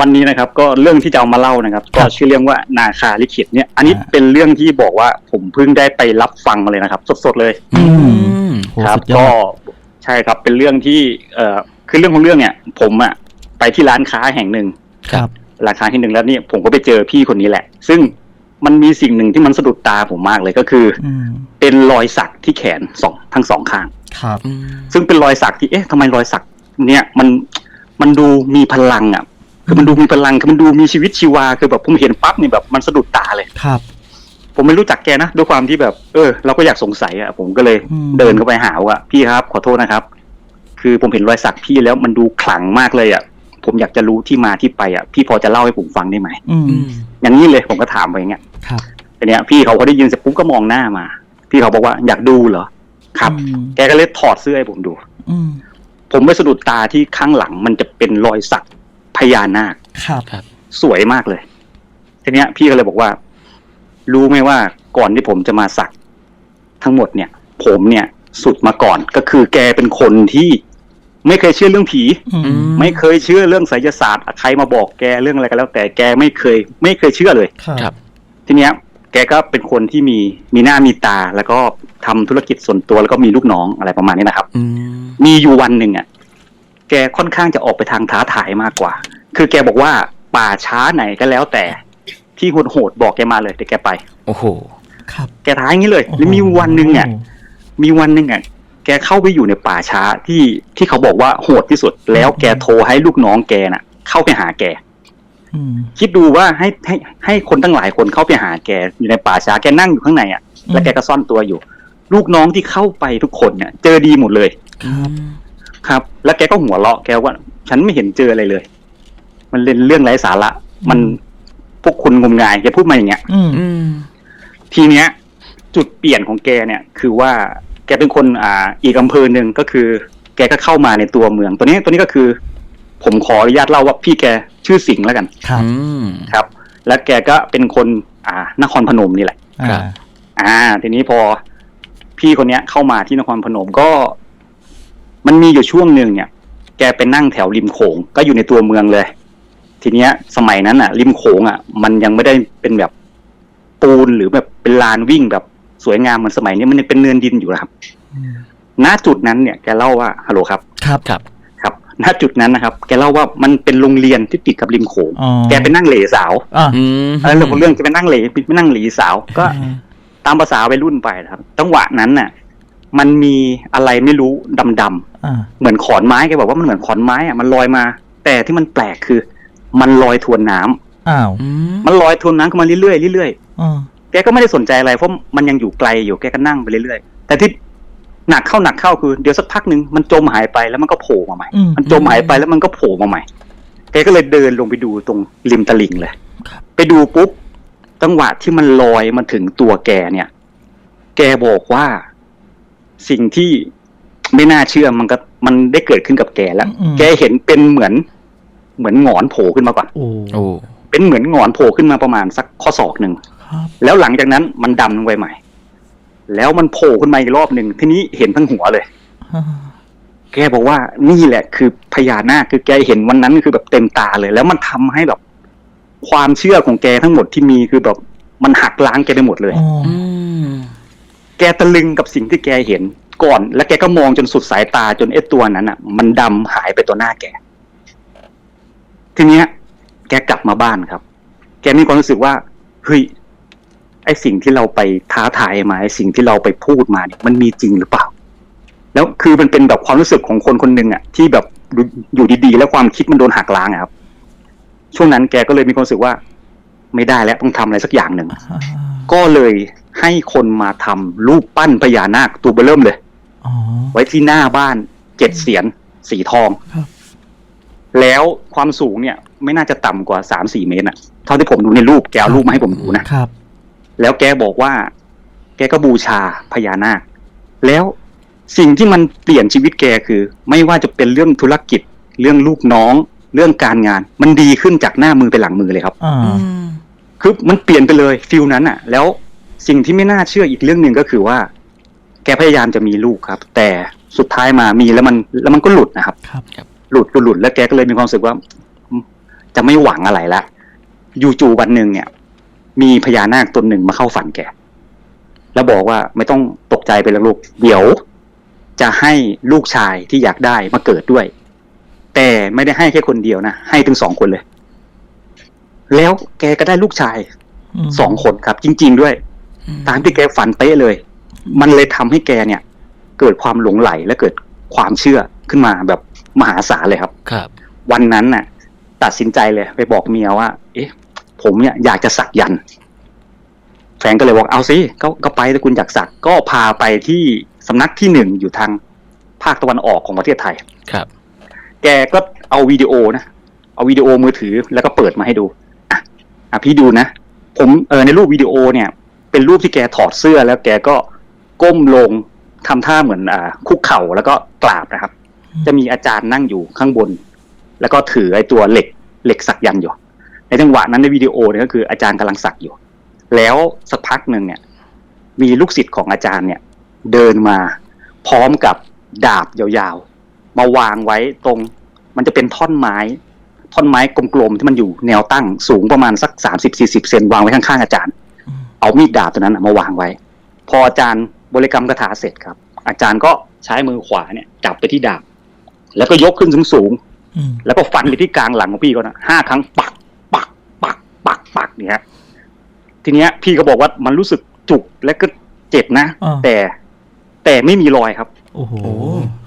วันนี้นะครับ ก็เรื่องที่จะเอามาเล่านะครับครัก็บชื่อเรื่องว่านาคาลิขิตเนี่ย อันนี้อ่าเป็นเรื่องที่บอกว่าผมเพิ่งได้ไปรับฟังมาเลยนะครับ สดๆเลยอืมโหครับสุดยอก็ดใช่ครับเป็นเรื่องที่ เอ่อคือเรื่องของเรื่องเนี่ย ผมอะไปที่ร้านค้าแห่งหนึ่งครับร้านค้าที่หนึ่งแล้วเนี่ยผมก็ไปเจอพี่คนนี้แหละ ซึ่งมันมีสิ่งหนึ่งที่มันสะดุดตาผมมากเลยก็คืออืมเป็นรอยสักที่แขนสองทั้งสองข้างครับอืมซึ่งเป็นรอยสักที่เอ๊ะทำไมรอยสัก เนี่ยมันมันดูมีพลังอะ คือมันดูมีพลังคือมันดูมีชีวิตชีวาคือแบบผมเห็นปั๊บนี่แบบมันสะดุดตาเลย ครับ ผมไม่รู้จักแกนะด้วยความที่แบบ เออ เราก็อยากสงสัยอะ ผมก็เลยอืม เดินเข้าไปหาว่าพี่ครับ ขอโทษนะครับ คือผมเห็นรอยสักพี่แล้วมันดูขลังมากเลยอะ ผมอยากจะรู้ที่มาที่ไปอะพี่พอจะเล่าให้ผมฟังได้ไหมอืมอืมอย่างนี้เลยผมก็ถามไปอย่างเงี้ยครับทีเนี้ยพี่เขาก็ได้ยินเสร็จปุ๊บก็มองหน้ามา พี่เขาบอกว่าอยากดูเหรอครับ อืมแกก็เลยถอดเสื้อให้ผมดู อืม ผมไปสะดุดตาที่ข้างหลังมันจะเป็นรอยสัก พญานาคครับ สวยมากเลย ทีเนี้ย พี่ก็เลยบอกว่า รู้ไหมว่าก่อนที่ผมจะมาสัก ทั้งหมดเนี่ย ผมเนี่ย สุดมาก่อนก็คือแกเป็นคนที่ไม่เคยเชื่อเรื่องผี อืมไม่เคยเชื่อเรื่องไสยศาสตร์ใครมาบอกแกเรื่องอะไรก็แล้ว แต่แกไม่เคย ไม่เคยเชื่อเลย ครับครับ ทีเนี้ย แกก็เป็นคนที่มีมีหน้ามีตา แล้วก็ทำธุรกิจส่วนตัวแล้วก็มีลูกน้องอะไรประมาณนี้นะครับ อืมมีอยู่วันหนึ่งอะ แกค่อนข้างจะออกไปทางท้าทายมากกว่า คือแกบอกว่าป่าช้าไหนก็แล้วแต่ที่โหดโหดๆบอกแกมาเลยเดี๋ยวแกไป โอ้โห ครับ แกท้ายอย่างนี้เลย แล้วมีวันหนึ่งอะ มีวันหนึ่งอะ แกเข้าไปอยู่ในป่าช้าที่ที่เขาบอกว่าโหดที่สุด แล้วแกโทรให้ลูกน้องแกน่ะ เข้าไปหาแกอืมคิดดูว่าให้ให้ให้คนตั้งหลายคนเข้าไปหาแกอยู่ในป่าช้าแกนั่งอยู่ข้างในอะ แล้วแกก็ซ่อนตัวอยู่ ลูกน้องที่เข้าไปทุกคนเนี่ยเจอดีหมดเลย ครับ ครับ แล้วแกก็หัวเราะแกว่า ฉันไม่เห็นเจออะไรเลย มันเล่นเรื่องไร้สาระ มันพวกคุณงมงายแกพูดมาอย่างเงี้ยอืมอืมทีเนี้ย จุดเปลี่ยนของแกเนี่ย คือว่าแกเป็นคนอ่า อีกอำเภอหนึ่งก็คือ แกก็เข้ามาในตัวเมือง ตัวนี้ตัวนี้ก็คือ ผมขออนุญาตเล่าว่าพี่แกชื่อสิงห์แล้วกันครับอืม ครับ แล้วแกก็เป็นคนอ่านครพนมนี่แหละครับอ่า อ่า ทีนี้พอพี่คนเนี้ยเข้ามาที่นครพนมก็ มันมีอยู่ช่วงหนึ่งเนี่ย แกไปนั่งแถวริมโขง ก็อยู่ในตัวเมืองเลย ทีเนี้ย สมัยนั้นอะ ริมโขงอะ มันยังไม่ได้เป็นแบบปูนหรือแบบเป็นลานวิ่งแบบสวยงามเหมือนสมัยนี้มันยังเป็นเนินดินอยู่นะครับอืมณจุดนั้นเนี่ยแกเล่าว่าฮัลโหลครับ ครับครับครับณจุดนั้นนะครับ แกเล่าว่ามันเป็นโรงเรียนที่ติดกับริมโขงอ๋อแกไปนั่งเหลสาวอ่าอืมเออเรื่องของเรื่องแกไปนั่งเหลไปนั่งเหลสาว ก็อ่าตามภาษาวัยรุ่นไปนะครับจังหวะนั้นน่ะ มันมีอะไรไม่รู้ดำๆอ่า เหมือนขอนไม้แกบอกว่ามันเหมือนขอนไม้อะมันลอยมา แต่ที่มันแปลกคือ มันลอยทวนน้ำอ้าวอืมมันลอยทวนน้ำขึ้นมาเรื่อยๆเรื่อยอ่าๆแกก็ไม่ได้สนใจอะไรเพราะมันยังอยู่ไกลอยู่แกก็นั่งไปเรื่อยๆแต่ที่หนักเข้าหนักเข้าคือเดี๋ยวสักพักหนึ่งมันจมหายไปแล้วมันก็โผล่มาใหม่อืมมันจมหายไปแล้วมันก็โผล่มาใหม่แกก็เลยเดินลงไปดูตรงริมตลิ่งเลยครับไปดูปุ๊บจังหวะที่มันลอยมาถึงตัวแกเนี่ย แกบอกว่าสิ่งที่ ไม่น่าเชื่อมันก็มันได้เกิดขึ้นกับแกแล้วอืมแกเห็นเป็นเหมือน เหมือนหงอนโผล่ขึ้นมาก่อนโอ้โอ้เป็นเหมือนหงอนโผล่ขึ้นมาประมาณสักข้อศอกหนึ่งครับแล้วหลังจากนั้นมันดำลงไปใหม่ แล้วมันโผล่ขึ้นมาอีกรอบหนึ่งทีนี้เห็นทั้งหัวเลยอ่าแกบอกว่านี่แหละ คือพญานาคคือแกเห็นวันนั้นคือแบบเต็มตาเลย แล้วมันทำให้แบบ ความเชื่อของแกทั้งหมดที่มีคือแบบมันหักล้างแกไปหมดเลยอ๋ออืมแกตะลึงกับสิ่งที่แกเห็น ก่อน แล้วแกก็มองจนสุดสายตาจนไอ้ตัวนั้นอะ มันดำหายไปตัวหน้าแก ทีเนี้ย แกกลับมาบ้านครับ แกมีความรู้สึกว่าเฮ้ยไอ้สิ่งที่เราไปท้าทายมาไอ้สิ่งที่เราไปพูดมาเนี่ยมันมีจริงหรือเปล่า แล้วคือมันเป็นแบบความรู้สึกของคนคนหนึ่งอะ ที่แบบอยู่ดีๆ แล้วความคิดมันโดนหักล้างอะครับ ช่วงนั้นแกก็เลยมีความรู้สึกว่า ไม่ได้แล้วต้องทำอะไรสักอย่างหนึ่งอ่าก็เลยให้คนมาทำรูปปั้นพญานาคตัวเบอร์เริ่มเลยอ๋อ ไว้ที่หน้าบ้านเจ็ดเสียนสีทองครับแล้วความสูงเนี่ย ไม่น่าจะต่ำกว่าสามสี่เมตรอะเท่าที่ผมดูในรูปแกเอารูปมาให้ผมดูนะครับ แล้วแกบอกว่า แกก็บูชาพญานาค แล้วสิ่งที่มันเปลี่ยนชีวิตแกคือ ไม่ว่าจะเป็นเรื่องธุรกิจ เรื่องลูกน้อง เรื่องการงาน มันดีขึ้นจากหน้ามือไปหลังมือเลยครับอ่าอืมคือมันเปลี่ยนไปเลยฟิลนั้นอะแล้วสิ่งที่ไม่น่าเชื่ออีกเรื่องหนึ่งก็คือว่า แกพยายามจะมีลูกครับ แต่สุดท้ายมามีแล้วมันแล้วมันก็หลุดนะครับ ครับ หลุดก็หลุดแล้วแกก็เลยมีความรู้สึกว่าอืมจะไม่หวังอะไรละอยู่จู่วันหนึ่งเนี่ย มีพญานาคตนหนึ่งมาเข้าฝันแกแล้วบอกว่าไม่ต้องตกใจไปแล้วลูก เดี๋ยว จะให้ลูกชายที่อยากได้มาเกิดด้วย แต่ไม่ได้ให้แค่คนเดียวนะให้ถึงสองคนเลย แล้วแกก็ได้ลูกชายมสองคนครับ จริง ๆ ด้วย ตามที่แกฝันเป๊ะเลย มันเลยทำให้แกเนี่ย เกิดความหลงไหลและเกิดความเชื่อขึ้นมาแบบมหาศาลเลยครับ ครับ วันนั้นน่ะ ตัดสินใจเลย ไปบอกเมียว่า เอ๊ะ ผมเนี่ยอยากจะสักยันต์แฟนก็เลยบอกเอาสิก็ก็ไปถ้าคุณอยากสักก็พาไปที่สำนักที่หนึ่งอยู่ทางภาคตะวันออกของประเทศไทย ครับ แกก็เอาวิดีโอนะ เอาวิดีโอมือถือแล้วก็เปิดมาให้ดู อะอะพี่ดูนะ ผมเออในรูปวิดีโอเนี่ย เป็นรูปที่แกถอดเสื้อแล้วแกก็ ก้มลงทำท่าเหมือนอ่าคุกเข่าแล้วก็กราบนะครับ จะมีอาจารย์นั่งอยู่ข้างบน แล้วก็ถือไอ้ตัวเหล็กเหล็กสักยันต์อยู่ ในจังหวะนั้นในวิดีโอเนี่ยก็คืออาจารย์กำลังสักอยู่ แล้วสักพักหนึ่งเนี่ย มีลูกศิษย์ของอาจารย์เนี่ย เดินมาพร้อมกับดาบยาวๆ มาวางไว้ตรง มันจะเป็นท่อนไม้ ท่อนไม้กลมๆที่มันอยู่แนวตั้งสูงประมาณสักสามสิบสี่สิบเซนวางไว้ข้างๆอาจารย์อืมเอามีดดาบตัวนั้นนะมาวางไว้ พออาจารย์ บริกรรมคาถาเสร็จครับ อาจารย์ก็ใช้มือขวาเนี่ยจับไปที่ดาบแล้วก็ยกขึ้นสูงๆอืมแล้วก็ฟันไปที่กลางหลังของพี่เขานะห้าครั้งปัก ปัก ปัก ปัก ปักเนี่ยฮะทีเนี้ย พี่ก็บอกว่ามันรู้สึกจุกและก็เจ็บนะอ่าแต่แต่ไม่มีรอยครับ โอ้โหโอ้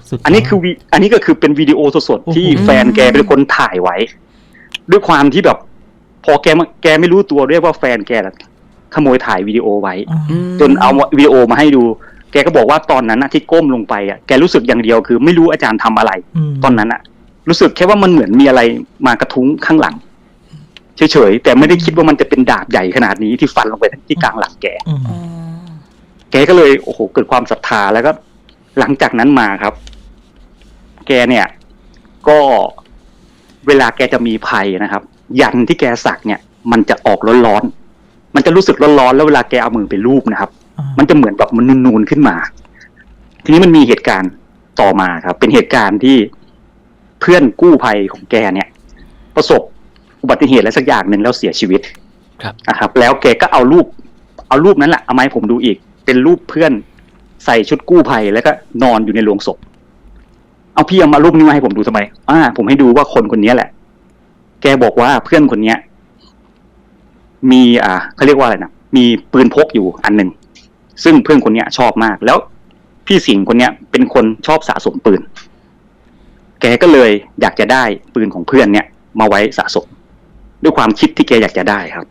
สุดยดอันนี้คือวิอันนี้ก็คือเป็นวิดีโอสดโอ้โหๆที่แฟนแกเป็นคนถ่ายไว้ ด้วยความที่แบบ พอแกมาแกไม่รู้ตัวด้วยว่าแฟนแกน่ะ ขโมยถ่ายวิดีโอไว้อ่าจนเอาวิดีโอมาให้ดู แกก็บอกว่าตอนนั้นนะที่ก้มลงไปอะแกรู้สึกอย่างเดียวคือไม่รู้อาจารย์ทำอะไรมตอนนั้นอะรู้สึกแค่ว่ามันเหมือนมีอะไรมากระทุ้งข้างหลังเฉยๆแต่ไม่ได้คิดว่ามันจะเป็นดาบใหญ่ขนาดนี้ที่ฟันลงไปที่กลางหลังแกอืมอ๋อแกก็เลยโอ้โหเกิดความศรัทธาแล้วก็ หลังจากนั้นมาครับ แกเนี่ย ก็เวลาแกจะมีภัยนะครับ ยันที่แกสักเนี่ย มันจะออกร้อนๆ มันจะรู้สึกร้อนๆแล้วเวลาแกเอามือไปลูบนะครับอ่ามันจะเหมือนแบบมันนูนๆขึ้นมา ทีนี้มันมีเหตุการณ์ต่อมาครับ เป็นเหตุการณ์ที่เพื่อนกู้ภัยของแกเนี่ย ประสบอุบัติเหตุอะไรสักอย่างหนึ่งแล้วเสียชีวิต ครับนะครับ แล้วแกก็เอารูป เอารูปนั้นแหละเอามาให้ผมดูอีก เป็นรูปเพื่อนใส่ชุดกู้ภัยแล้วก็นอนอยู่ในโรงศพ เอาพี่เอามารูปนี้มาให้ผมดูทำไมอ่าผมให้ดูว่าคนคนนี้แหละ แกบอกว่าเพื่อนคนเนี้ย มีอ่าเขาเรียกว่าอะไรนะมีปืนพกอยู่อันหนึ่งซึ่งเพื่อนคนเนี้ยชอบมากแล้วพี่สิงห์คนเนี้ยเป็นคนชอบสะสมปืน แกก็เลยอยากจะได้ปืนของเพื่อนเนี่ย มาไว้สะสม ด้วยความคิดที่แกอยากจะได้ครับ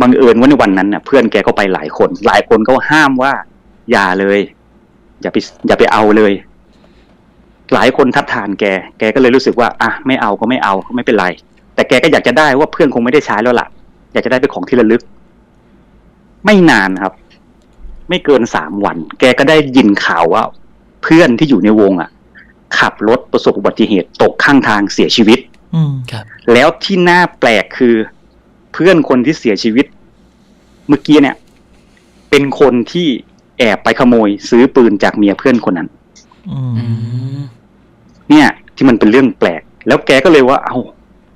บังเอิญว่าในวันนั้นน่ะ เพื่อนแกก็ไปหลายคน หลายคนก็ห้ามว่า อย่าเลย อย่าไปอย่าไปเอาเลย หลายคนทัดทานแก แกก็เลยรู้สึกว่าอะไม่เอาก็ไม่เอาก็ไม่เป็นไร แต่แกก็อยากจะได้ว่าเพื่อนคงไม่ได้ใช้แล้วล่ะ อยากจะได้เป็นของที่ระลึก ไม่นานครับ ไม่เกินสามวัน แกก็ได้ยินข่าวว่า เพื่อนที่อยู่ในวงอะ ขับรถประสบอุบัติเหตุตกข้างทางเสียชีวิต อืมครับ แล้วที่น่าแปลกคือ เพื่อนคนที่เสียชีวิต เมื่อกี้เนี่ย เป็นคนที่แอบไปขโมย ซื้อปืนจากเมียเพื่อนคนนั้น อืมอืมเนี่ย ที่มันเป็นเรื่องแปลก แล้วแกก็เลยว่า เอา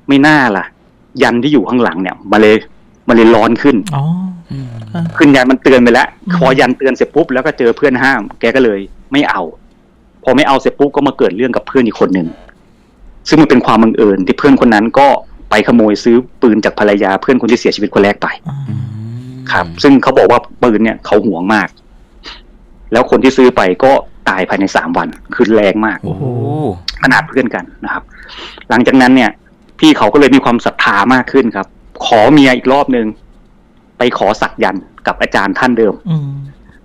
ไม่น่าล่ะ ยันที่อยู่ข้างหลังเนี่ย มาเลย มาเลยร้อนขึ้นอ๋ออืมอ่าขึ้นยันมันเตือนไปแล้วอืมพอยันเตือนเสร็จปุ๊บแล้วก็เจอเพื่อนห้าม แกก็เลยไม่เอา พอไม่เอาเสร็จปุ๊บก็มาเกิดเรื่องกับเพื่อนอีกคนหนึ่งซึ่งมันเป็นความบังเอิญที่เพื่อนคนนั้นก็ไปขโมยซื้อปืนจากภรรยาเพื่อนคนที่เสียชีวิตคนแรกไปอ่าอืมครับ ซึ่งเขาบอกว่าปืนเนี่ยเขาห่วงมาก แล้วคนที่ซื้อไปก็ตายภายในสามวัน คือแรงมากโอ้โหขนาดเพื่อนกันนะครับ หลังจากนั้นเนี่ย พี่เขาก็เลยมีความศรัทธามากขึ้นครับ ขอเมียอีกรอบหนึ่งไปขอสักยันต์กับอาจารย์ท่านเดิมอืม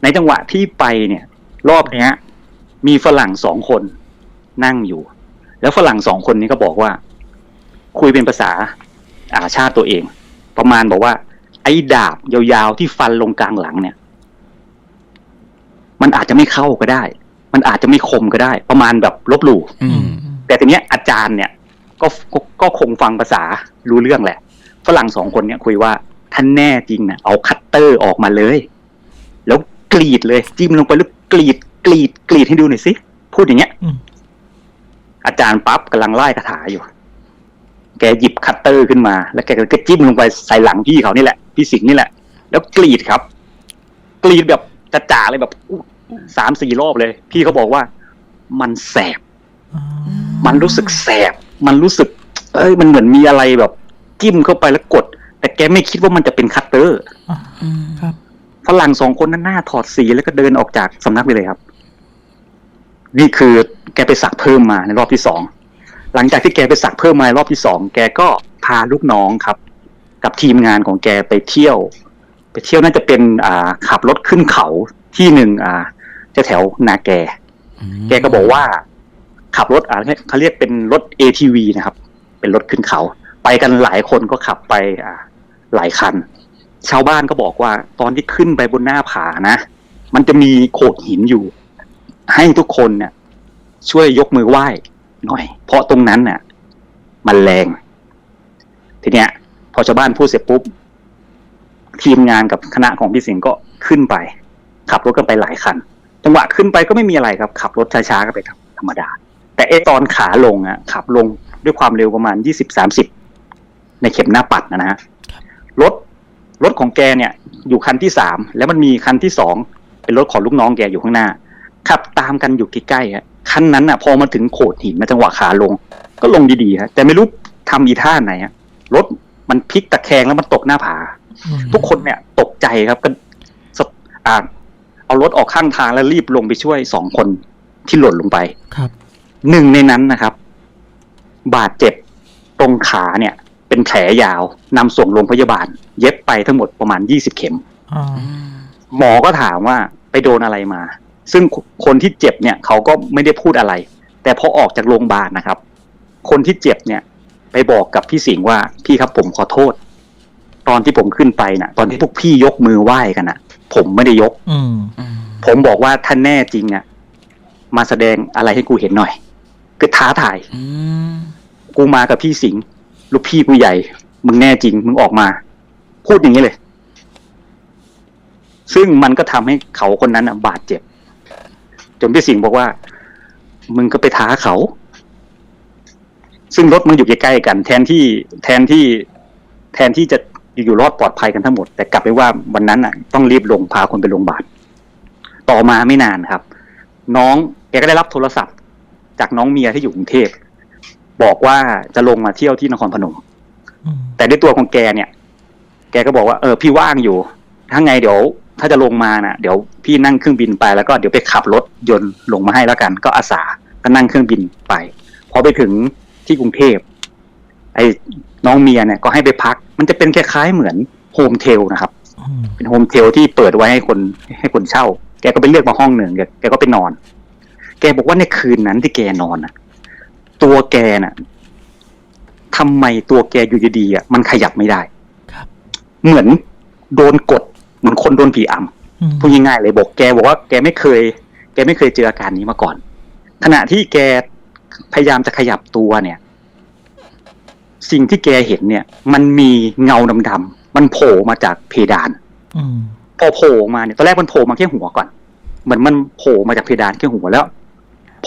ในจังหวะที่ไปเนี่ย รอบเนี้ย มีฝรั่งสองคนนั่งอยู่ แล้วฝรั่งสองคนนี้ก็บอกว่า คุยเป็นภาษาอาชาติตัวเอง ประมาณบอกว่า ไอ้ดาบยาวๆที่ฟันลงกลางหลังเนี่ย มันอาจจะไม่เข้าก็ได้ มันอาจจะไม่คมก็ได้ ประมาณแบบลบหลู่อือืมมแต่ทีเนี้ยอาจารย์เนี่ย ก็ก็ก็คงฟังภาษารู้เรื่องแหละ ฝรั่งสองคนเนี่ยคุยว่าท่านแน่จริงนะเอาคัตเตอร์ออกมาเลย แล้วกรีดเลย จิ้มลงไปแล้วกรีดกรีดกรีดให้ดูหน่อยสิพูดอย่างเงี้ยอืมอาจารย์ปั๊บกำลังไล่คาถาอยู่ แกหยิบคัตเตอร์ขึ้นมา แล้วแกก็จิ้มลงไปใส่หลังพี่เขานี่แหละพี่สิงห์นี่แหละ แล้วกรีดครับ กรีดแบบจะจ่าเลยแบบอู้สามสี่รอบเลย พี่เขาบอกว่า มันแสบอ่ามันรู้สึกแสบ มันรู้สึก เอ้ย มันเหมือนมีอะไรแบบ จิ้มเข้าไปแล้วกด แต่แกไม่คิดว่ามันจะเป็นคัตเตอร์อ่าครับฝรั่งสองคนนั้นหน้าถอดสีแล้วก็เดินออกจากสำนักไปเลยครับ นี่คือแกไปสักเพิ่มมาในรอบที่สองหลังจากที่แกไปสักเพิ่มมาในรอบที่สองแกก็พาลูกน้องครับ กับทีมงานของแกไปเที่ยว ไปเที่ยวน่าจะเป็นอ่าขับรถขึ้นเขาที่หนึ่งอ่าแถวๆนาแก แกก็บอกว่า ขับรถอ่าเขาเรียกเป็นรถ ATV นะครับ เป็นรถขึ้นเขา ไปกันหลายคนก็ขับไป อ่า หลายคัน ชาวบ้านก็บอกว่า ตอนที่ขึ้นไปบนหน้าผานะ มันจะมีโขดหินอยู่ ให้ทุกคนเนี่ย ช่วยยกมือไหว้หน่อย เพราะตรงนั้นน่ะ มันแรง ทีเนี้ย พอชาวบ้านพูดเสร็จปุ๊บ ทีมงานกับคณะของพี่สิงห์ก็ขึ้นไป ขับรถกันไปหลายคัน จังหวะขึ้นไปก็ไม่มีอะไรครับ ขับรถช้าๆก็ไปธรรมดา แต่ไอตอนขาลงอะ ขับลงด้วยความเร็วประมาณยี่สิบสามสิบ ในเข็มหน้าปัดนะนะฮะรถรถของแกเนี่ย อยู่คันที่สามแล้วมันมีคันที่สองเป็นรถของลูกน้องแกอยู่ข้างหน้าขับตามกันอยู่ใกล้ๆฮะคันนั้นอะ พอมาถึงโขดหินมาจังหวะขาลง ก็ลงดีๆฮะแต่ไม่รู้ทำอีท่าไหนฮะรถมันพลิกตะแคงแล้วมันตกหน้าผาอืมทุกคนเนี่ยตกใจครับก็สะอ่าเอารถออกข้างทางแล้วรีบลงไปช่วยสองคนที่หล่นลงไปครับหนึ่งในนั้นนะครับ บาดเจ็บตรงขาเนี่ย เป็นแผลยาวนำส่งโรงพยาบาล เย็บไปทั้งหมดประมาณยี่สิบเข็มอ่าหมอก็ถามว่าไปโดนอะไรมา ซึ่งคนที่เจ็บเนี่ยเขาก็ไม่ได้พูดอะไร แต่พอออกจากโรงพยาบาลนะครับ คนที่เจ็บเนี่ย ไปบอกกับพี่สิงห์ว่าพี่ครับผมขอโทษ ตอนที่ผมขึ้นไปน่ะ ตอนที่พวกพี่ยกมือไหว้กันน่ะ ผมไม่ได้ยก อืมผมบอกว่าถ้าแน่จริงอะ มาแสดงอะไรให้กูเห็นหน่อย คือท้าทายกูมากับพี่สิงห์ ลูกพี่กูใหญ่ มึงแน่จริง มึงออกมา พูดอย่างนี้เลย ซึ่งมันก็ทำให้เขาคนนั้นน่ะบาดเจ็บ จนพี่สิงห์บอกว่า มึงก็ไปท้าเขา ซึ่งรถมันอยู่ใกล้ๆกัน แทนที่แทนที่แทนที่จะอยู่รอดปลอดภัยกันทั้งหมด แต่กลับไปว่าวันนั้นน่ะ ต้องรีบลงพาคนไปโรงพยาบาลต่อมาไม่นานครับ น้องแกก็ได้รับโทรศัพท์ จากน้องเมียที่อยู่กรุงเทพ บอกว่าจะลงมาเที่ยวที่นครพนมอืมแต่ด้วยตัวของแกเนี่ย แกก็บอกว่าเออพี่ว่างอยู่ ถ้าไงเดี๋ยว ถ้าจะลงมานะเดี๋ยวพี่นั่งเครื่องบินไปแล้วก็เดี๋ยวไปขับรถยนต์ลงมาให้แล้วกัน ก็อาสาก็นั่งเครื่องบินไป พอไปถึงที่กรุงเทพไอ้น้องเมียเนี่ยก็ให้ไปพัก มันจะเป็นคล้ายๆเหมือนโฮมเทลนะครับอืมเป็นโฮมเทลที่เปิดไว้ให้คนให้คนเช่า แกก็ไปเลือกมาห้องหนึ่งแกแกก็ไปนอน แกบอกว่าในคืนนั้นที่แกนอนน่ะ ตัวแกน่ะทำไมตัวแกอยู่ดีๆอะมันขยับไม่ได้ครับเหมือนโดนกด เหมือนคนโดนผีอำอืมพูดง่ายๆเลยบอกแกบอกว่าแกไม่เคย แกไม่เคยเจออาการนี้มาก่อน ขณะที่แกพยายามจะขยับตัวเนี่ย สิ่งที่แกเห็นเนี่ย มันมีเงาดำๆมันโผล่มาจากเพดานอืมพอโผล่มาเนี่ยตอนแรกมันโผล่มาแค่หัวก่อน เหมือนมันโผล่มาจากเพดานแค่หัวแล้ว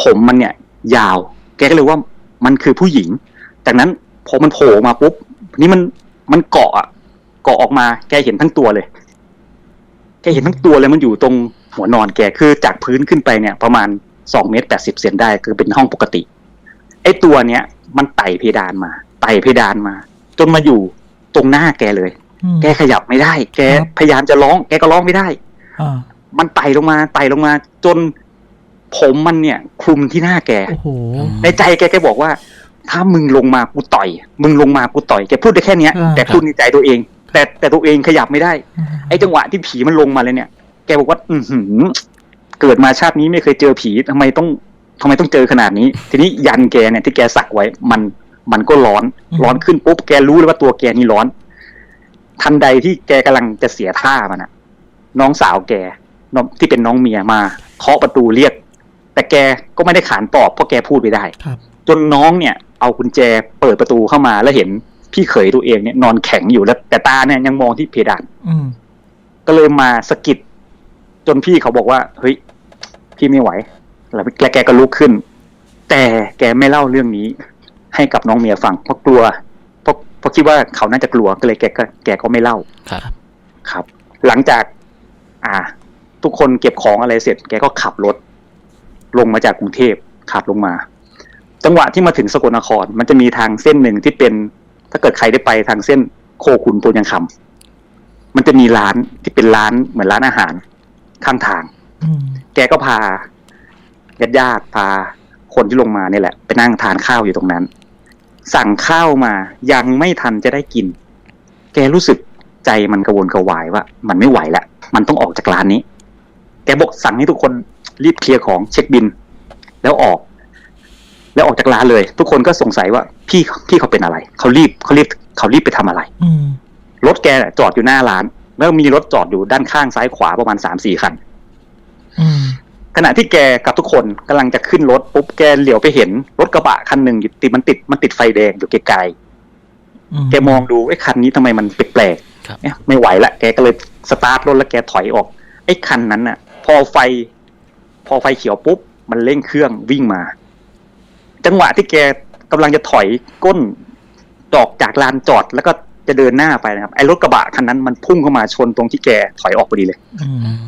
ผมมันเนี่ย ยาว แกก็เลยว่ามันคือผู้หญิง จากนั้นพอมันโผล่มาปุ๊บนี่มันมันเกาะอะเกาะออกมา แกเห็นทั้งตัวเลย แกเห็นทั้งตัวเลยมันอยู่ตรงหัวนอนแกคือจากพื้นขึ้นไปเนี่ย ประมาณสองเมตรแปดสิบเซนได้คือเป็นห้องปกติ ไอ้ตัวเนี้ยมันไต่เพดานมา ไต่เพดานมา จนมาอยู่ตรงหน้าแกเลยอืมแกขยับไม่ได้ แกครับพยายามจะร้อง แกก็ร้องไม่ได้อ่ามันไต่ลงมาไต่ลงมา จน ผมมันเนี่ยคลุมที่หน้าแก โอ้โหในใจแกแกบอกว่า ถ้ามึงลงมากูต่อย มึงลงมากูต่อยแกพูดได้แค่เนี้ยอ่าแต่พูดในใจตัวเอง แต่แต่ตัวเองขยับไม่ได้อืมไอ้จังหวะที่ผีมันลงมาเลยเนี่ย แกบอกว่า อือหือ เกิดมาชาตินี้ไม่เคยเจอผีทำไมต้องทำไมต้องเจอขนาดนี้ ทีนี้ยันแกเนี่ยที่แกสักไว้ มันมันก็ร้อน ร้อนขึ้นปุ๊บแกรู้เลยว่าตัวแกนี่ร้อน ทันใดที่แกกำลังจะเสียท่ามันอะน้องสาวแกน้องที่เป็นน้องเมียมาเคาะประตูเรียก แต่แกก็ไม่ได้ขานตอบเพราะแกพูดไม่ได้ครับ จนน้องเนี่ยเอากุญแจเปิดประตูเข้ามาแล้วเห็นพี่เขยตัวเองเนี่ยนอนแข็งอยู่แล้ว แต่ตาเนี่ยยังมองที่เพดานอืมก็เลยมาสะกิดจนพี่เขาบอกว่า เฮ้ย พี่ไม่ไหว แล้วแกแกก็ลุกขึ้น แต่แกไม่เล่าเรื่องนี้ ให้กับน้องเมียฟังเพราะกลัวเพราะคิดว่าเขาน่าจะกลัวก็เลยแกก็แกก็ไม่เล่าครับ ครับ หลังจาก อ่า ทุกคนเก็บของอะไรเสร็จ แกก็ขับรถ ลงมาจากกรุงเทพขับลงมา จังหวะที่มาถึงสกลนคร มันจะมีทางเส้นหนึ่งที่เป็น ถ้าเกิดใครได้ไปทางเส้นโคขุนปูนยังคำมันจะมีร้านที่เป็นร้านเหมือนร้านอาหารข้างทางอืมแกก็พาญาติญาติๆพาคนที่ลงมาเนี่ยแหละ ไปนั่งทานข้าวอยู่ตรงนั้น สั่งข้าวมายังไม่ทันจะได้กิน แกรู้สึกใจมันกระวนกระวายว่า มันไม่ไหวแล้วมันต้องออกจากร้านนี้ แกบอกสั่งให้ทุกคน รีบเคลียร์ของเช็คบิน แล้วออก แล้วออกจากร้านเลย ทุกคนก็สงสัยว่า พี่พี่เขาเป็นอะไรเขารีบเขารีบเขารีบไปทำอะไรอืมรถแกจอดอยู่หน้าร้าน แล้วมีรถจอดอยู่ด้านข้างซ้ายขวาประมาณสามสี่คันอืมขณะที่แกกับทุกคนกำลังจะขึ้นรถปุ๊บแกเหลียวไปเห็นรถกระบะคันหนึ่งอยู่ติดมันติดมันติดไฟแดงอยู่ไกลอืมๆแกมองดูไอ้คันนี้ทำไมมันแปลกครับๆเอ๊ะไม่ไหวละแกก็เลยสตาร์ทรถแล้วแกถอยออก ไอ้คันนั้นน่ะ พอไฟ พอไฟเขียวปุ๊บมันเร่งเครื่องวิ่งมา จังหวะที่แกกำลังจะถอยก้นดอกจากลานจอดแล้วก็จะเดินหน้าไปนะครับ ไอ้รถกระบะคันนั้นมันพุ่งเข้ามาชนตรงที่แกถอยออกพอดีเลยอืมอืม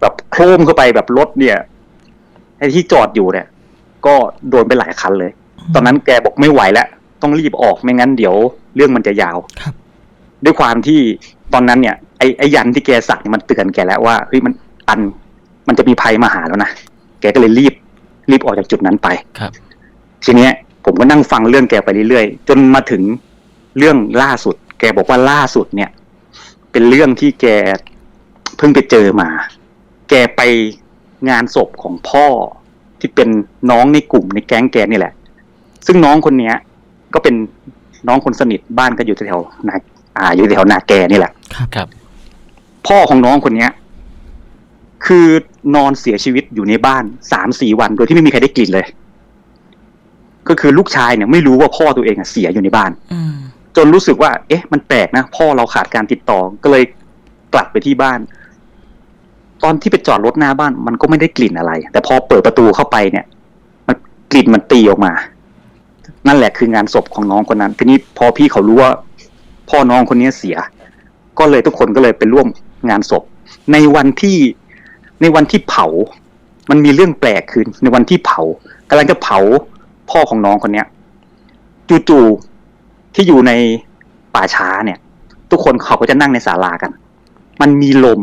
แบบโครมเข้าไปแบบรถเนี่ยไอ้ที่จอดอยู่เนี่ย ก็โดนไปหลายคันเลย ตอนนั้นแกบอกไม่ไหวแล้วต้องรีบออกไม่งั้นเดี๋ยวเรื่องมันจะยาวครับ ด้วยความที่ตอนนั้นเนี่ยไอ้ไอ้ยันที่แกสักเนี่ยมันเตือนแกแล้วว่าเฮ้ยมันอัน มันจะมีภัยมาหาแล้วนะแกก็เลยรีบรีบออกจากจุดนั้นไปครับ ทีเนี้ย ผมก็นั่งฟังเรื่องแกไปเรื่อยๆจนมาถึงเรื่องล่าสุด แกบอกว่าล่าสุดเนี่ย เป็นเรื่องที่แกเพิ่งไปเจอมา แกไปงานศพของพ่อที่เป็นน้องในกลุ่มในแก๊งแกนี่แหละ ซึ่งน้องคนเนี้ย ก็เป็นน้องคนสนิทบ้านก็อยู่แถวๆนาอ่า อยู่แถวนาแกนี่แหละ ครับครับพ่อของน้องคนเนี้ย คือ นอนเสียชีวิตอยู่ในบ้านสามสี่วัน โดยที่ไม่มีใครได้กลิ่นเลย ก็คือลูกชายเนี่ยไม่รู้ว่าพ่อตัวเองอะเสียอยู่ในบ้านอืมจนรู้สึกว่า เอ๊ะ มันแปลกนะพ่อเราขาดการติดต่อก็เลยกลับไปที่บ้าน ตอนที่ไปจอดรถหน้าบ้าน มันก็ไม่ได้กลิ่นอะไร แต่พอเปิดประตูเข้าไปเนี่ย มันกลิ่นมันตีออกมา นั่นแหละคืองานศพของน้องคนนั้นทีนี้พอพี่เขารู้ว่า พ่อน้องคนนี้เสีย ก็เลยทุกคนก็เลยไปร่วมงานศพ ในวันที่ ในวันที่เผา มันมีเรื่องแปลกคือในวันที่เผากำลังจะเผาพ่อของน้องคนเนี้ยจู่ๆที่อยู่ในป่าช้าเนี่ย ทุกคนเขาก็จะนั่งในศาลากัน มันมีลม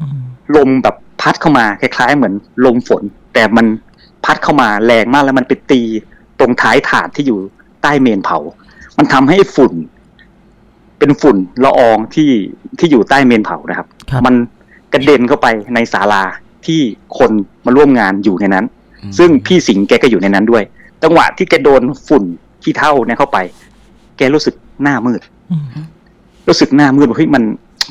อืมลมแบบพัดเข้ามาคล้ายๆ เหมือนลมฝน แต่มันพัดเข้ามาแรงมากแล้วมันไปตีตรงท้ายถาดที่อยู่ใต้เมนเผา มันทำให้ฝุ่น เป็นฝุ่นละอองที่ที่อยู่ใต้เมนเผานะครับครับมัน กระเด็นเข้าไปในศาลาที่คนมาร่วมงานอยู่ในนั้นอืมซึ่งพี่สิงห์แกก็อยู่ในนั้นด้วย จังหวะที่แกโดนฝุ่นขี้เท่าเนี่ยเข้าไป แกรู้สึกหน้ามืดอืมรู้สึกหน้ามืดว่าเฮ้ยมัน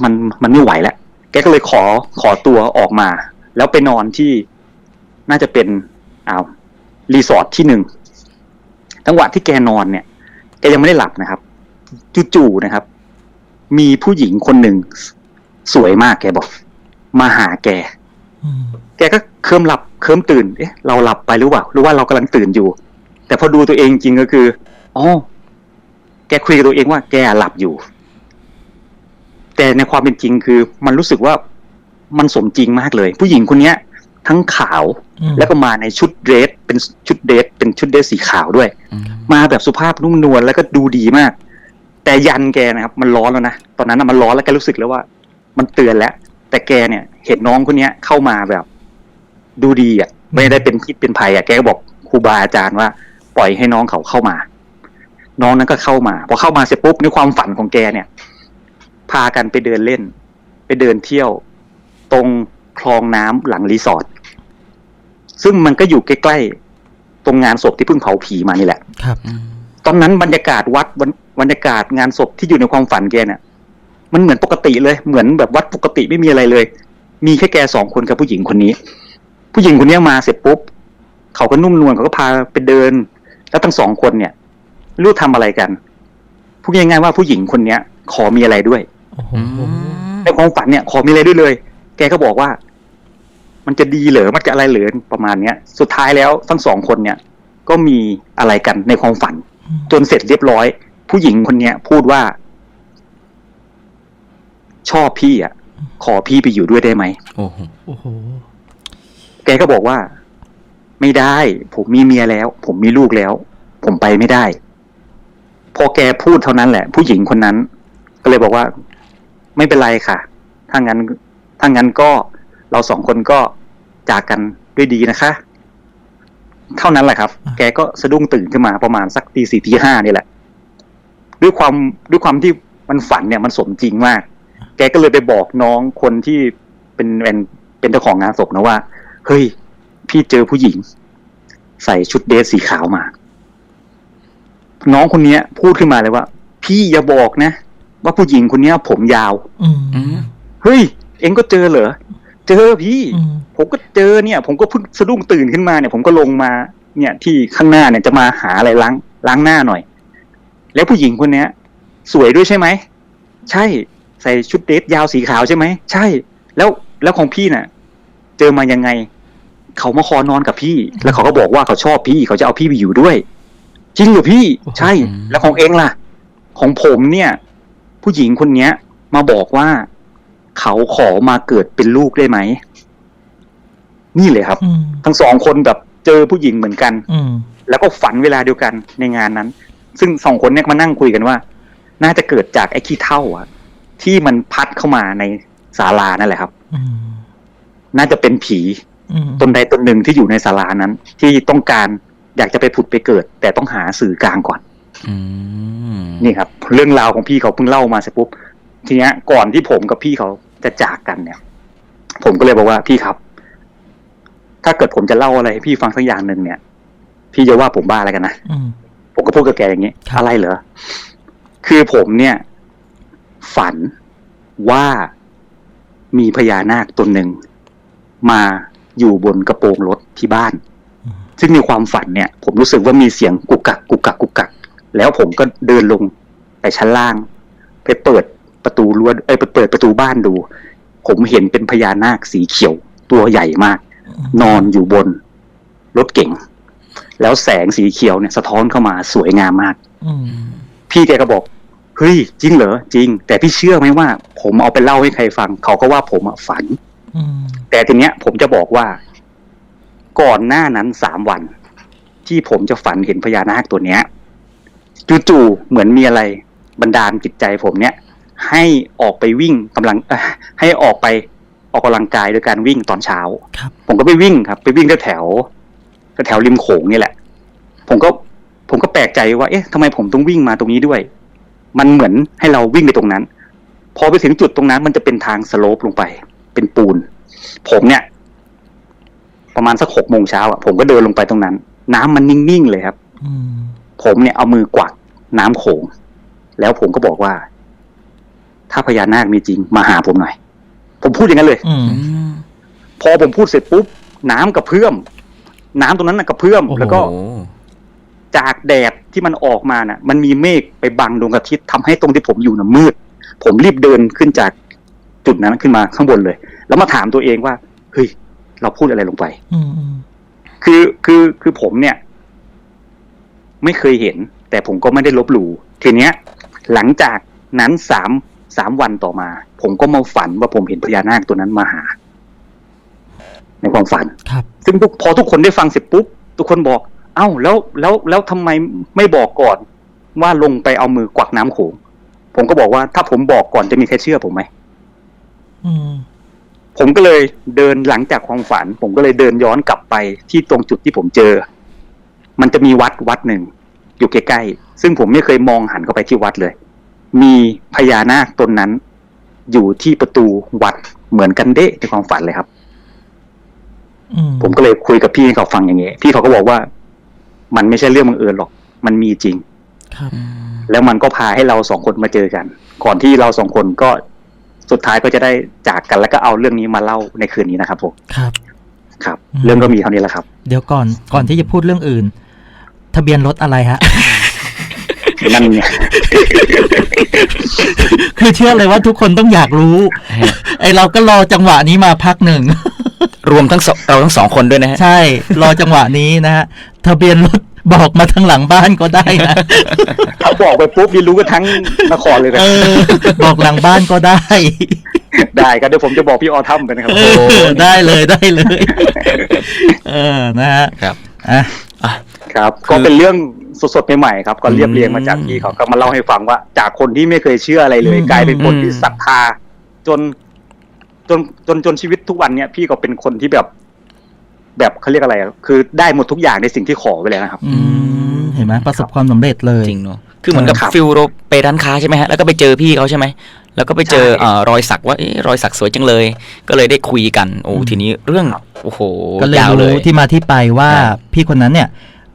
มันมันไม่ไหวแล้วแกก็เลยขอขอตัวออกมา แล้วไปนอนที่น่าจะเป็นอ้าวรีสอร์ทที่หนึ่งจังหวะที่แกนอนเนี่ยแกยังไม่ได้หลับนะครับจู่ๆนะครับ มีผู้หญิงคนหนึ่งสวยมากแกบอก มาหาแกอืมแกก็เคลิ้มหลับเคลิ้มตื่น เอ๊ะ เราหลับไปหรือเปล่า หรือว่าเรากำลังตื่นอยู่ แต่พอดูตัวเองจริงก็คือ อ๋อ แกคุยกับตัวเองว่าแกหลับอยู่ แต่ในความเป็นจริงคือ มันรู้สึกว่ามันสมจริงมากเลย ผู้หญิงคนเนี้ย ทั้งขาวอืมแล้วก็มาในชุดเดรสเป็นชุดเดรสเป็นชุดเดรสสีขาวด้วยอืมมาแบบสุภาพนุ่มนวลแล้วก็ดูดีมาก แต่ยันแกนะครับ มันร้อนแล้วนะ ตอนนั้นนะมันร้อนแล้วแกรู้สึกแล้วว่า มันเตือนแล้ว แต่แกเนี่ยเห็นน้องคนเนี้ยเข้ามาแบบ ดูดีอะ ไม่ได้เป็นพิษเป็นภัยอะแกก็บอกครูบาอาจารย์ว่า ปล่อยให้น้องเขาเข้ามา น้องนั้นก็เข้ามาพอเข้ามาเสร็จปุ๊บในความฝันของแกเนี่ย พากันไปเดินเล่น ไปเดินเที่ยว ตรงคลองน้ำหลังรีสอร์ทซึ่งมันก็อยู่ใกล้ๆตรงงานศพที่เพิ่งเผาผีมานี่แหละ ครับอืมตอนนั้นบรรยากาศวัดบรรบรรยากาศงานศพที่อยู่ในความฝันแกเนี่ย มันเหมือนปกติเลย เหมือนแบบวัดปกติไม่มีอะไรเลย มีแค่แกสองคนกับผู้หญิงคนนี้ ผู้หญิงคนนี้มาเสร็จปุ๊บเขาก็นุ่มนวลเขาก็พาไปเดิน แล้วทั้งสองคนเนี่ยไม่รู้ทำอะไรกันพูดง่ายๆว่าผู้หญิงคนเนี้ย ขอมีอะไรด้วยโอ้โหอืมในความฝันเนี่ย ขอมีอะไรด้วยเลย แกก็บอกว่า มันจะดีเหรอมันจะอะไรเหรอประมาณเนี้ย สุดท้ายแล้วทั้งสองคนเนี่ย ก็มีอะไรกันในความฝันอืมจนเสร็จเรียบร้อยแผู้หญิงคนเนี้ยพูดว่า ชอบพี่อะ ขอพี่ไปอยู่ด้วยได้ไหมโอ้โหโอ้โหแกก็บอกว่า ไม่ได้ ผมมีเมียแล้ว ผมมีลูกแล้ว ผมไปไม่ได้ พอแกพูดเท่านั้นแหละ ผู้หญิงคนนั้น ก็เลยบอกว่า ไม่เป็นไรค่ะ ถ้างั้นถ้างั้นก็เราสองคนก็จากกันด้วยดีนะคะ เท่านั้นแหละครับ แกก็สะดุ้งตื่นขึ้นมาประมาณสักตีสี่ตีห้านี่แหละ ด้วยความด้วยความที่มันฝันเนี่ยมันสมจริงมาก แกก็เลยไปบอกน้องคนที่เป็นเป็นเป็นเจ้าของงานศพนะว่า เฮ้ย พี่เจอผู้หญิง ใส่ชุดเดรสสีขาวมา น้องคนเนี้ย พูดขึ้นมาเลยว่า พี่อย่าบอกนะ ว่าผู้หญิงคนเนี้ย ผมยาว อืมอืมเฮ้ย เอ็งก็เจอเหรอ เจอพี่ อืมผมก็เจอเนี่ย ผมก็เพิ่งสะดุ้งตื่นขึ้นมาเนี่ย ผมก็ลงมาเนี่ยที่ข้างหน้าเนี่ยจะมาหาอะไรล้างล้างหน้าหน่อย แล้วผู้หญิงคนเนี้ย สวยด้วยใช่ไหม ใช่ ใส่ชุดเดรสยาวสีขาวใช่ไหมใช่ แล้วแล้วของพี่น่ะ เจอมายังไง เขามาขอนอนกับพี่ แล้วเขาก็บอกว่าเขาชอบพี่เขาจะเอาพี่ไปอยู่ด้วยจริงเหรอพี่ใช่ แล้วของเองล่ะ ของผมเนี่ย ผู้หญิงคนเนี้ย มาบอกว่า เขาขอมาเกิดเป็นลูกได้ไหมนี่เลยครับอืมทั้งสองคนแบบเจอผู้หญิงเหมือนกันอืมแล้วก็ฝันเวลาเดียวกันในงานนั้น ซึ่งสองคนเนี่ยมานั่งคุยกันว่า น่าจะเกิดจากไอ้ขี้เท่าอะ ที่มันพัดเข้ามาในศาลานั่นแหละครับอืมน่าจะเป็นผีอืมตนใดตนหนึ่งที่อยู่ในศาลานั้น ที่ต้องการอยากจะไปผุดไปเกิด แต่ต้องหาสื่อกลางก่อนอืมนี่ครับ เรื่องราวของพี่เขาเพิ่งเล่ามาเสร็จปุ๊บทีเนี้ยก่อนที่ผมกับพี่เขาจะจากกันเนี่ย ผมก็เลยบอกว่าพี่ครับ ถ้าเกิดผมจะเล่าอะไรให้พี่ฟังสักอย่างหนึ่งเนี่ย พี่จะว่าผมบ้าอะไรกันนะอืมผมก็พูดกับแกอย่างนี้ครับอะไรเหรอคือผมเนี่ย ฝันว่ามีพญานาคตนหนึ่ง มาอยู่บนกระโปรงรถที่บ้านอืมซึ่งในความฝันเนี่ย ผมรู้สึกว่ามีเสียงกุกกักกุกกักกุกกัก แล้วผมก็เดินลงไปชั้นล่าง ไปเปิดประตูรั้วเอ้ยไปเปิดประตูบ้านดู ผมเห็นเป็นพญานาคสีเขียว ตัวใหญ่มาก นอนอยู่บนรถเก๋งแล้วแสงสีเขียวเนี่ย สะท้อนเข้ามาสวยงามมากอืมพี่แกก็บอก เฮ้ยจริงเหรอจริง แต่พี่เชื่อไหมว่า ผมเอาไปเล่าให้ใครฟัง เขาก็ว่าผมอะฝันอืมแต่ทีเนี้ย ผมจะบอกว่า ก่อนหน้านั้นสามวัน ที่ผมจะฝันเห็นพญานาคตัวเนี้ยจู่ๆเหมือนมีอะไรบันดาลจิตใจผมเนี่ยให้ออกไปวิ่งกำลังเอ่อให้ออกไปออกกำลังกายโดยการวิ่งตอนเช้าครับผมก็ไปวิ่งครับ ไปวิ่งแถวแถวแถวริมโขงนี่แหละ ผมก็ผมก็แปลกใจว่า เอ๊ะทำไมผมต้องวิ่งมาตรงนี้ด้วย มันเหมือนให้เราวิ่งไปตรงนั้น พอไปถึงจุดตรงนั้นมันจะเป็นทางสโลปลงไป เป็นปูน ผมเนี่ย ประมาณสักหกโมงเช้าอะผมก็เดินลงไปตรงนั้น น้ำมันนิ่งๆเลยครับอืมผมเนี่ยเอามือกวักน้ำโขง แล้วผมก็บอกว่า ถ้าพญานาคมีจริง มาหาผมหน่อย ผมพูดอย่างนั้นเลยอืมอืมพอผมพูดเสร็จปุ๊บน้ำกระเพื่อมน้ำตรงนั้นน่ะกระเพื่อมโอ้โหแล้วก็โอ้จากแดด ที่มันออกมาน่ะ มันมีเมฆไปบังดวงอาทิตย์ทำให้ตรงที่ผมอยู่น่ะมืด ผมรีบเดินขึ้นจากจุดนั้นขึ้นมาข้างบนเลย แล้วมาถามตัวเองว่า เฮ้ย เราพูดอะไรลงไปอืมอืมคือคือคือผมเนี่ย ไม่เคยเห็น แต่ผมก็ไม่ได้ลบหลู่ทีเนี้ย หลังจากนั้นสามสามวันต่อมา ผมก็มาฝันว่าผมเห็นพญานาคตัวนั้นมาหา ในความฝันครับ ซึ่งทุกพอทุกคนได้ฟังเสร็จปุ๊บทุกคนบอก เอ้าแล้วแล้วแล้วทำไมไม่บอกก่อน ว่าลงไปเอามือกวักน้ำโขงผมก็บอกว่าถ้าผมบอกก่อนจะมีใครเชื่อผมไหมอืมผมก็เลยเดินหลังจากความฝัน ผมก็เลยเดินย้อนกลับไปที่ตรงจุดที่ผมเจอ มันจะมีวัดวัดหนึ่งอยู่ใกล้ๆซึ่งผมไม่เคยมองหันเข้าไปที่วัดเลย มีพญานาคตนนั้น อยู่ที่ประตูวัดเหมือนกันเดะในความฝันเลยครับอืมผมก็เลยคุยกับพี่ให้เขาฟังอย่างเงี้ยพี่เขาก็บอกว่า มันไม่ใช่เรื่องบังเอิญหรอก มันมีจริงครับอืมแล้วมันก็พาให้เราสองคนมาเจอกัน ก่อนที่เราสองคนก็สุดท้ายก็จะได้จากกันแล้วก็เอาเรื่องนี้มาเล่าในคืนนี้นะครับผมครับ ครับอืมเรื่องก็มีเท่านี้แหละครับ เดี๋ยวก่อนก่อนที่จะพูดเรื่องอื่น ทะเบียนรถอะไรฮะนั่นไงคือเชื่อเลยว่าทุกคนต้องอยากรู้ ไอเราก็รอจังหวะนี้มาพักหนึ่ง รวมทั้งสองเราทั้งสองคนด้วยนะฮะ ใช่ รอจังหวะนี้นะฮะ ทะเบียนรถบอกมาทางหลังบ้านก็ได้นะถ้าบอกไปปุ๊บนี่รู้กันทั้งนครเลยนะเออ บอกหลังบ้านก็ได้ ได้ครับเดี๋ยวผมจะบอกพี่ออทัมกันนะครับเออได้เลยได้เลย เออนะฮะครับอะอะครับ ก็เป็นเรื่องสดๆใหม่ๆครับ ก็เรียบเรียงมาจากพี่เขาก็มาเล่าให้ฟังว่า จากคนที่ไม่เคยเชื่ออะไรเลยอืมกลายเป็นคนอืมที่ศรัทธาจนจนจนจนชีวิตทุกวันเนี้ยพี่ก็เป็นคนที่แบบ แบบเขาเรียกอะไรอะคือได้หมดทุกอย่างในสิ่งที่ขอไปเลยนะครับ อืมเห็นไหมประสบความสำเร็จเลย จริงเนาะคือเหมือนกับครับฟิลโรไปร้านค้าใช่ไหมฮะ แล้วก็ไปเจอพี่เขาใช่ไหม แล้วก็ไปเจอใช่ เอ่อรอยสักว่าเอ๊ะรอยสักสวยจังเลย ก็เลยได้คุยกัน โอ้อืมทีนี้เรื่อง โอ้โหก็เลยยาวเลรู้ย ที่มาที่ไปว่าใช่พี่คนนั้นเนี่ย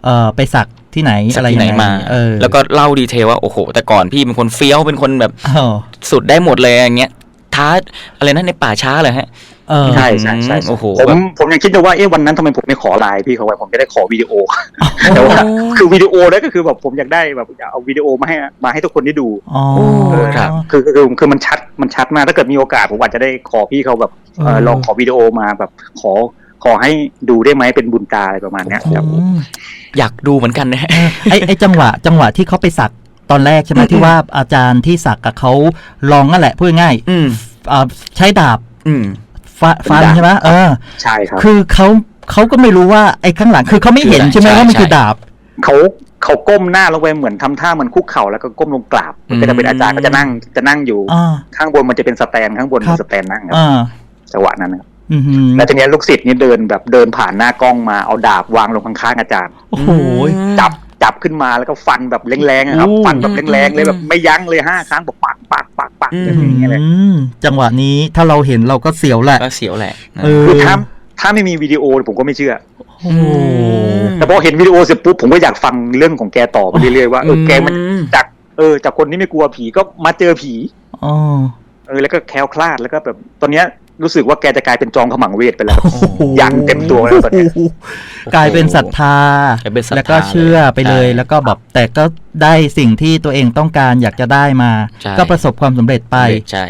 เอ่อไปสักที่ไหนสักอะไรที่ไหนยังไงมา เออแล้วก็เล่าดีเทลว่า โอ้โห แต่ก่อนพี่เป็นคนเฟี้ยว เป็นคนแบบอ๋อสุดได้หมดเลยอย่างเงี้ยท้าอะไรนะในป่าช้าเลยฮะเออ ใช่ใช่ใช่โอ้โหผมแบบผมยังคิดอยู่ว่าเอ๊ะวันนั้นทำไมผมไม่ขอไลน์พี่เขาไว้ผมจะได้ขอวิดีโอ แต่ว่าคือวิดีโอนั่นก็คือแบบผมอยากได้แบบอยากเอาวิดีโอมาให้มาให้ทุกคนได้ดูอ๋อเออครับคือคือคือคือมันชัดมันชัดมากถ้าเกิดมีโอกาสผมอาจจะได้ขอพี่เขาแบบเอ่อเออลองขอวิดีโอมาแบบขอขอให้ดูได้ไหมเป็นบุญตาอะไรประมาณเนี้ยครับอืมอยากดูเหมือนกันนะฮะเออไอไอจังหวะ จังหวะที่เขาไปสักตอนแรกใช่ไหมอืมที่ว่าอาจารย์ที่สักกับเขาลองนั่นแหละพูดง่ายอืมๆอ่าใช้ดาบอืม ฟะฟันเป็นดาบใช่ไหมเออใช่ครับ คือเขาเขาก็ไม่รู้ว่าไอ้ข้างหลังคือเขาไม่เห็นคือใช่ไหมใช่ว่ามันใช่คือดาบเขาเขาก้มหน้าลงไปเหมือนทำท่าเหมือนคุกเข่าแล้วก็ก้มลงกราบอืมก็จะเป็นอาจารย์ก็จะนั่งจะนั่งอยู่อ่าข้างบนมันจะเป็นสแตนข้างบนครัเป็นบสแตนนั่งครับอ่าจังหวะนั้นนะครับอือหือแล้วทีเนี้ยลูกศิษย์นี่เดินแบบเดินผ่านหน้ากล้องมาเอาดาบวางลงข้างๆอาจารย์โอ้โหจับ จับขึ้นมาแล้วก็ฟันแบบแรงๆอะครับโอ้ฟันแบบแรงๆเลยแบบไม่ยั้งเลยห้าครั้งแบบปักปักปักปักอืมแบบอย่างเงี้ยเลยอืมจังหวะนี้ถ้าเราเห็นเราก็เสียวแหละก็เสียวแหละนะเออคือถ้าถ้าไม่มีวิดีโอผมก็ไม่เชื่อโอ้โหแต่พอเห็นวิดีโอเสร็จปุ๊บผมก็อยากฟังเรื่องของแกต่อไปเรื่อยๆว่าเออแกมันอืมจากเออจากคนที่ไม่กลัวผีก็มาเจอผีอ๋อเออแล้วก็แคล้วคลาดแล้วก็แบบตอนเนี้ย รู้สึกว่าแกจะกลายเป็นจอมขมังเวทไปแล้วโอ้โหยันเต็มตัวแล้วตอนเนี้ยกลายเป็นศรัทธากลายเป็นศรัทธา แล้วก็เชื่อไปเลยใช่แล้วก็แบบแต่ก็ได้สิ่งที่ตัวเองต้องการอยากจะได้มาใช่ก็ประสบความสำเร็จไปใช่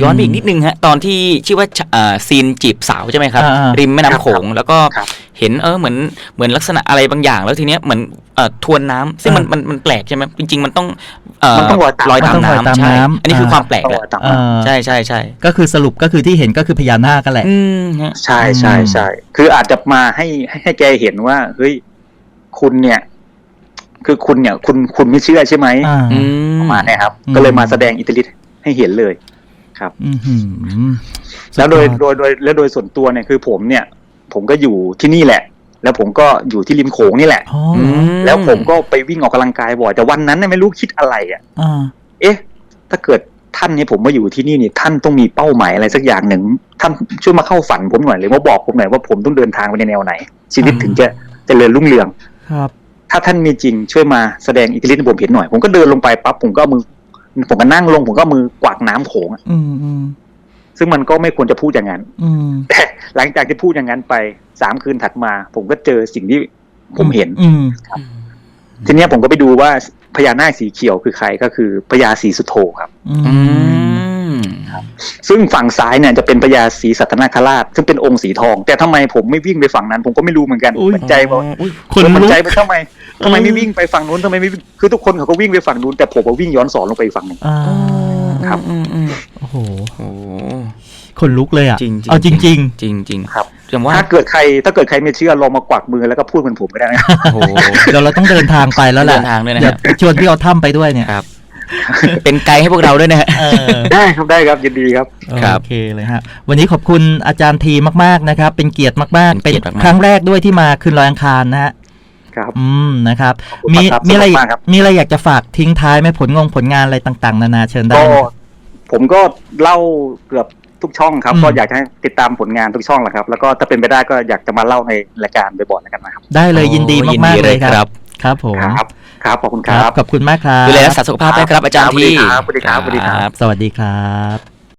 ย้อนไปอีกนิดนึงฮะตอนที่ชื่อว่าอ่าซีนจีบสาวใช่ไหมครับอ่าๆริมแม่น้ำโขงแล้วก็ครับเห็นเออเหมือนเหมือนลักษณะอะไรบางอย่าง แล้วทีเนี้ยเหมือนเอ่อทวนน้ำซึ่งมันอ่ามัมันมันแปลกใช่ไหมจริง ๆ มันต้องเอ่อ มันต้องลอยตามลอยตามมันต้องลอยตามน้ำใช่น้ำอันนี้คือความแปลกต้องแหรละอตามเออใช่ใช่ใช่ก็คือสรุปก็คือที่เห็นก็คือพญานาคกันแหละอืมฮะใช่ใช่ใช่คืออาจจะมาให้ให้ให้แกเห็นว่าเฮ้ยคุณเนี่ย คือคุณเนี่ย คุณคุณไม่เชื่อใช่ไหมอ่าอืมประมาณเนี้ยครับอืมก็เลยมาแสดงอิทธิฤทธิ์ให้เห็นเลยอื้อหือแล้วโดยสุโดยโดยแล้วโดยส่วนตัวเนี่ยคือผมเนี่ย ผมก็อยู่ที่นี่แหละ แล้วผมก็อยู่ที่ริมโขงนี่แหละอ๋ออืมแล้วผมก็ไปวิ่งออกกำลังกายบ่อยแต่วันนั้นน่ะไม่รู้คิดอะไรอะอ่าเอ๊ะ ถ้าเกิดท่านเนี่ยผมมาอยู่ที่นี่นี่ท่านต้องมีเป้าหมายอะไรสักอย่างหนึ่งท่านช่วยมาเข้าฝันผมหน่อยเลยว่าบอกผมหน่อยว่าผมต้องเดินทางไปในแนวไหน ชีวิตอ่าถึงจะเจริญรุ่งเรืองครับ ถ้าท่านมีจริงช่วยมาแสดงอิทธิฤทธิ์ให้ผมเห็นหน่อย ผมก็เดินลงไปปั๊บผมก็เอามือ ผมก็นั่งลงผมก็เอามือกวาดน้ำโขงอะอืมอืมซึ่งมันก็ไม่ควรจะพูดอย่างนั้นอืมแต่หลังจากที่พูดอย่างนั้นไป สามคืนถัดมา ผมก็เจอสิ่งที่ผมเห็นอืมทีเนี้ยผมก็ไปดูว่าพญานาคสีเขียวคือใครก็คือพญาสีสุโธครับอือืมมซึ่งฝั่งซ้ายเนี่ยจะเป็นพญาศรีสัตนคราช ซึ่งเป็นองค์สีทอง แต่ทำไมผมไม่วิ่งไปฝั่งนั้น ผมก็ไม่รู้เหมือนกันอุ๊ยมันใจว่าอุ้ยคนมันลุกใจว่าทำไมทำไมไม่วิ่งไปฝั่งนู้นทำไมไม่วิ่งคือทุกคนเขาก็วิ่งไปฝั่งนู้นแต่ผมก็วิ่งย้อนสอนลงไปอีกฝั่งหนึ่งอ่าครับอืมอืมโอ้โหโอ้โห คนลุกเลยอะจริงๆเอาจริงจริงจริงครับจำว่าถ้าเกิดใครถ้าเกิดใครไม่เชื่อลองมากวักมือแล้วก็พูดเหมือนผมก็ได้นะโอ้โหๆเดี๋ยวเราต้องเดินทางไปแล้วแหละเดินทางด้วยนะเดี๋ยวฮะชวนพี่เอาถ้ำไปด้วยเนี่ยครับเป็นไกด์ให้พวกเราด้วยนะฮะเออได้ครับได้ครับยินดีครับครับโอเคเลยฮะวันนี้ขอบคุณอาจารย์ทีมาก ๆนะครับ เป็นเกียรติมากๆ เป็เป็นนเกียรติมากๆครั้งแรกด้วยที่มาคืนลอยอังคารนะฮะครับอืมนะครับขอบคุณมีครับมีอะไรสนุกมากครับมีอะไรอยากจะฝากทิ้งท้ายไหมผลงงผลงานอะไรต่าง ๆ นานาเชิญได้ก็นะผมก็เล่าเกือบ ทุกช่องครับ อืม ก็อยากจะให้ติดตามผลงานทุกช่องแหละครับ แล้วก็ถ้าเป็นไปได้ก็อยากจะมาเล่าในรายการบ่อยๆแล้วกันนะครับได้เลยยินดีโอ้มากๆเลยคครัรับบครับผมครับครับขอบคุณคครัรับบขอบคุณมากครับ ดูแลรักษาสุขภาพด้วยครับ อาจารย์ที่สวัสดีครับสวัสดีครับ สวัสดีครับ